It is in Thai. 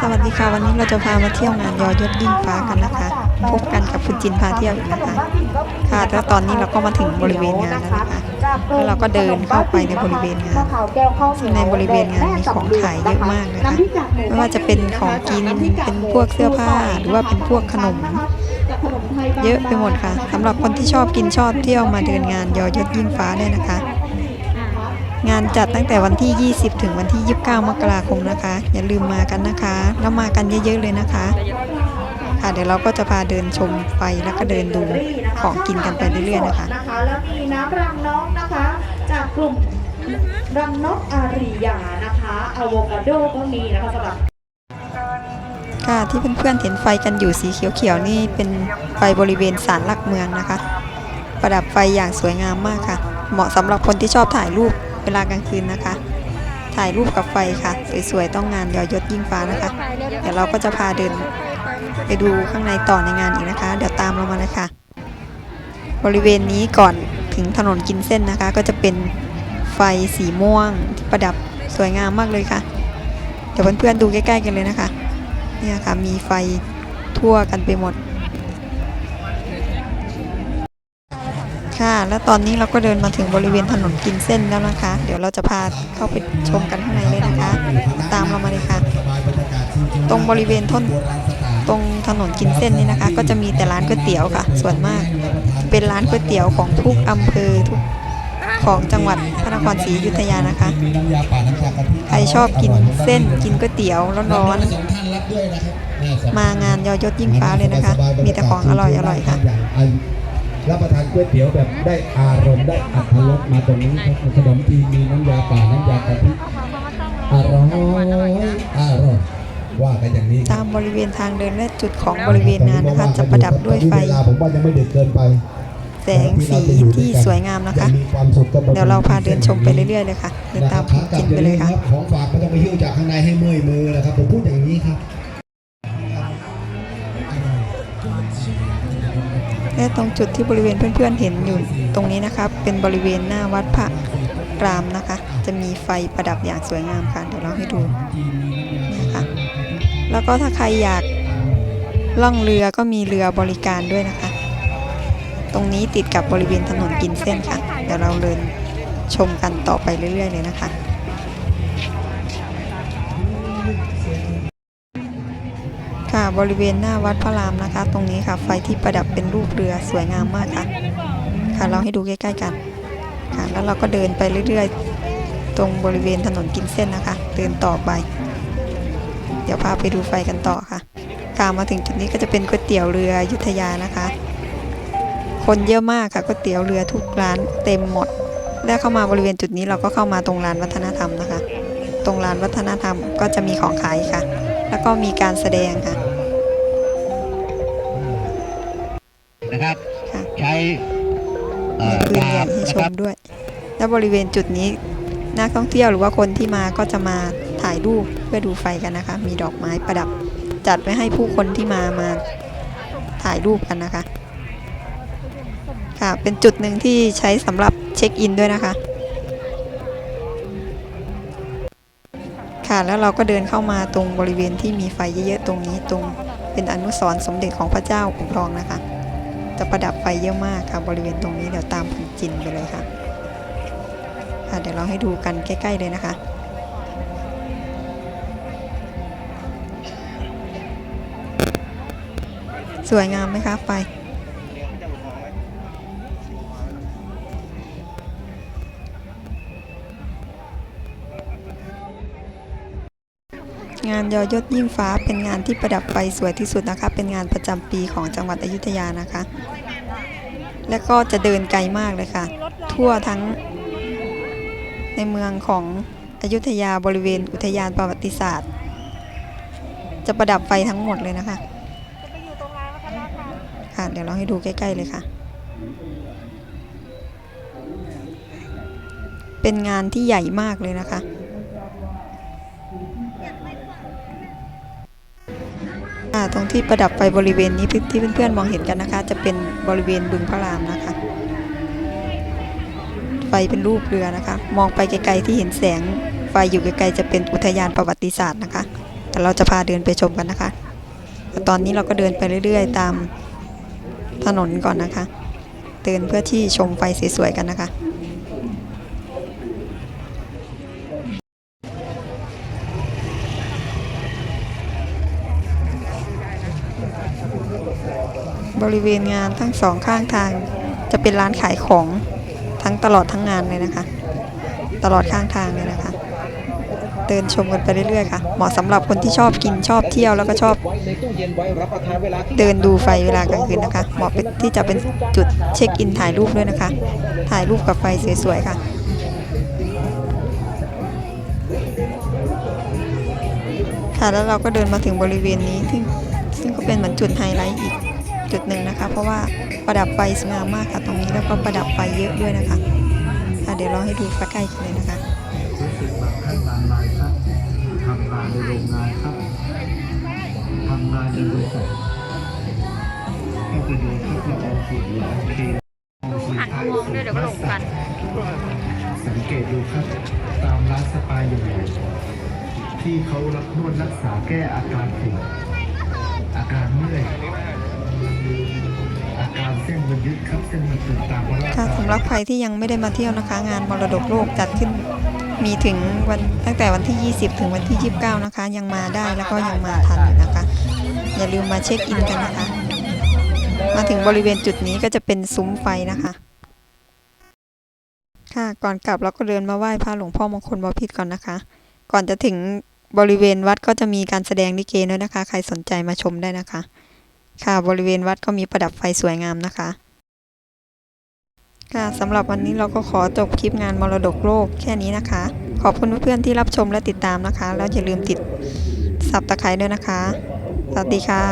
สวัสดีค่ะ วันนี้เราจะพามาเที่ยวงานยอยศยิ่งฟ้ากันนะคะ พบกันกับคุณจินพาเที่ยวอีกนะคะ ค่ะแล้วตอนนี้เราก็มาถึงบริเวณงานแล้วนะคะแล้วเราก็เดินเข้าไปในบริเวณงานในบริเวณงานมีของขายเยอะมากนะคะไม่ว่าจะเป็นของกินเป็นพวกเสื้อผ้าหรือว่าเป็นพวกขนม เยอะไปหมดค่ะสำหรับคนที่ชอบกินชอบเที่ยวมาเดินงานยอยศยิ่งฟ้าได้นะคะ งานจัดตั้งแต่วันที่ 20 ถึงวันที่ 29 มกราคมนะคะ อย่าลืมมากันนะคะ แล้วมากันเยอะ ๆ เลยนะคะ ค่ะเดี๋ยวเราก็จะพาเดินชมไปแล้วก็เดินดูของกินกันไปเรื่อยๆนะคะ แล้วมีน้ำรังนกนะคะ จากกลุ่มรังนกอาริยานะคะอะโวคาโดก็มีนะคะสำหรับค่ะที่เพื่อนๆเห็นไฟกันอยู่สีเขียวๆนี่เป็นไฟบริเวณศาลหลักเมืองนะคะ ประดับไฟอย่างสวยงามมากค่ะ เหมาะสำหรับคนที่ชอบถ่ายรูป เวลากลางคืนนะคะ ถ่ายรูปกับไฟค่ะ สวยๆ ต้องงานยอยศยิ่งฟ้านะคะ เดี๋ยวเราก็จะพาเดินไปดูข้างในต่อในงานอีกนะคะ เดี๋ยวตามเรามาเลยค่ะ บริเวณนี้ก่อนถึงถนนกินเส้นนะคะ ก็จะเป็นไฟสีม่วงที่ประดับสวยงามมากเลยค่ะ เดี๋ยวเพื่อนๆดูใกล้ๆกันเลยนะคะ เนี่ยค่ะมีไฟทั่วกันไปหมด ค่ะ แล้วตอนนี้เราก็เดินมาถึงบริเวณถนนกินเส้นแล้วนะคะ เดี๋ยวเราจะพาเข้าไปชมกันข้างในเลยนะคะ ตามเรามาเลยค่ะ ตรงบริเวณท่นตรงถนนกินเส้นนี่นะคะ ก็จะมีแต่ร้านก๋วยเตี๋ยวค่ะ ส่วนมาก เป็นร้านก๋วยเตี๋ยวของทุกอำเภอทุกของจังหวัดพระนครศรีอยุธยานะคะ ใครชอบกินเส้นกินก๋วยเตี๋ยวร้อนๆมางานยอยศยิ่งฟ้าเลยนะคะ มีแต่ของอร่อยๆค่ะ รับประทานก๋วยเตี๋ยวแบบได้อารมณ์ได้อัตรสมาตรงนี้ครับขนมจีนมีน้ำยาป่าน้ำยากะทิอร่อยอร่อยว่ากันอย่างนี้ตามบริเวณทางเดินและจุดของบริเวณงานนะคะจะประดับด้วยไฟเวลาผมว่ายังไม่ดึกเกินไปแสงสีที่สวยงามนะคะ เดี๋ยวเราพาเดินชมไปเรื่อยๆเลยค่ะเดินตามคุณจินไปเลยค่ะของฝากไม่ต้องไปหิ้วจากข้างในให้เมื่อยมือนะครับผมพูดอย่างนี้ครับ และตรงจุดที่บริเวณเพื่อนๆเห็นอยู่ตรงนี้นะคะเป็นบริเวณหน้าวัดพระรามนะคะ จะมีไฟประดับอย่างสวยงามค่ะเดี๋ยวเราให้ดูนี่ค่ะแล้วก็ถ้าใครอยากล่องเรือก็มีเรือบริการด้วยนะคะ ตรงนี้ติดกับบริเวณถนนกินเส้นค่ะ เดี๋ยวเราเดินชมกันต่อไปเรื่อย ๆ เลยนะคะ ค่ะบริเวณหน้าวัดพระรามนะคะ ตรงนี้ค่ะไฟที่ประดับเป็นรูปเรือสวยงามมากค่ะ ค่ะเราให้ดูใกล้ๆกันค่ะแล้วเราก็เดินไปเรื่อยๆ ตรงบริเวณถนนกินเส้นนะคะ เดินต่อไป เดี๋ยวพาไปดูไฟกันต่อค่ะค่ะมาถึงจุดนี้ก็จะเป็นก๋วยเตี๋ยวเรือยุธยานะคะ คนเยอะมากค่ะก๋วยเตี๋ยวเรือทุกร้านเต็มหมดและเข้ามาบริเวณจุดนี้เราก็เข้ามาตรงลานวัฒนธรรมนะคะ ตรงลานวัฒนธรรมก็จะมีของขายค่ะ แล้วก็มีการแสดงค่ะนะครับค่ะใช้เอ่มีอปืนใหญ่ดาบให้ชนะครัมบด้วย และบริเวณจุดนี้นักท่องเที่ยวหรือว่าคนที่มาก็จะมาถ่ายรูปเพื่อดูไฟกันนะคะ มีดอกไม้ประดับ จัดไว้ให้ผู้คนที่มามาถ่ายรูปกันนะคะ ค่ะเป็นจุดหนึ่งที่ใช้สำหรับเช็คอินด้วยนะคะ ค่ะ แล้วเราก็เดินเข้ามาตรงบริเวณที่มีไฟเยอะๆตรงนี้ตรงเป็นอนุสรณ์สมเด็จของพระเจ้าขุนทองนะคะ จะประดับไฟเยอะมากค่ะ บริเวณตรงนี้เดี๋ยวตามคุณจินไปเลยค่ะค่ะเดี๋ยวเราให้ดูกันใกล้ ๆ เลยนะคะสวยงามไหมคะไฟ งานยอยศยิ่งฟ้าเป็นงานที่ประดับไฟสวยที่สุดนะคะ เป็นงานประจำปีของจังหวัดอยุธยานะคะ และก็จะเดินไกลมากเลยค่ะ ทั่วทั้งในเมืองของอยุธยาบริเวณอุทยานประวัติศาสตร์ จะประดับไฟทั้งหมดเลยนะคะค่ะเดี๋ยวเราให้ดูใกล้ ๆเลยค่ะ เป็นงานที่ใหญ่มากเลยนะคะ ตรงที่ประดับไฟบริเวณนี้ที่เพื่อนๆมองเห็นกันนะคะ จะเป็นบริเวณบึงพระรามนะคะ ไฟเป็นรูปเรือนะคะ มองไปไกลๆที่เห็นแสงไฟอยู่ไกลๆจะเป็นอุทยานประวัติศาสตร์นะคะ แต่เราจะพาเดินไปชมกันนะคะตตอนนี้เราก็เดินไปเรื่อย ๆ ตามถนนก่อนนะคะ เดินเพื่อที่ชมไฟสวยๆกันนะคะ บริเวณงานทั้งสองข้างทางจะเป็นร้านขายของทั้งตลอดทั้งงานเลยนะคะ ตลอดข้างทางเลยนะคะ เดินชมกันไปเรื่อยๆค่ะ เหมาะสำหรับคนที่ชอบกินชอบเที่ยวแล้วก็ชอบ เดินดูไฟเวลากลางคืนนะคะ เหมาะที่จะเป็นจุดเช็คอินถ่ายรูปด้วยนะคะ ถ่ายรูปกับไฟสวยๆค่ะค่ะแล้วเราก็เดินมาถึงบริเวณนี้ซึ่งซึ่งก็เป็นเหมือนจุดไฮไลท์อีก จุดหนึ่งนะคะ เพราะว่าประดับไฟสวยงามมากค่ะตรงนี้แล้วก็ประดับไฟเยอะด้วยนะคะเดี๋ยวเราให้ดูใกล้ๆกันเลยนะคะรู้สึกบางท่านบางรายครับทำงานในโรงงานครับทำงานในบริษัทก็ไปดูครับละอองฝุ่นละองเคละอองฝุ่นมองด้วยเดี๋ยวก็หลงกัน สังเกตดูครับตามร้านสปาใหญ่ที่เขารับนวดรักษาแก้อาการปวดอาการเมื่อย ค่ะสำหรับใครที่ยังไม่ได้มาเที่ยวนะคะ งานมรดกโลกจัดขึ้นมีถึงวันตั้งแต่วันที่ 20 ถึงวันที่ 29 นะคะ ยังมาได้แล้วก็ยังมาทันอยู่นะคะ อย่าลืมมาเช็คอินกันนะคะ มาถึงบริเวณจุดนี้ก็จะเป็นซุ้มไฟนะคะ ค่ะก่อนกลับเราก็เดินมาไหว้พระหลวงพ่อมงคลบพิตรก่อนนะคะ ก่อนจะถึงบริเวณวัดก็จะมีการแสดงลิเกด้วยนะคะ ใครสนใจมาชมได้นะคะ ค่ะบริเวณวัดก็มีประดับไฟสวยงามนะคะ ค่ะสำหรับวันนี้เราก็ขอจบคลิปงานมรดกโลกแค่นี้นะคะ ขอบคุณเพื่อนๆที่รับชมและติดตามนะคะ แล้วอย่าลืมติดสับตะไคร้ด้วยนะคะ สวัสดีค่ะ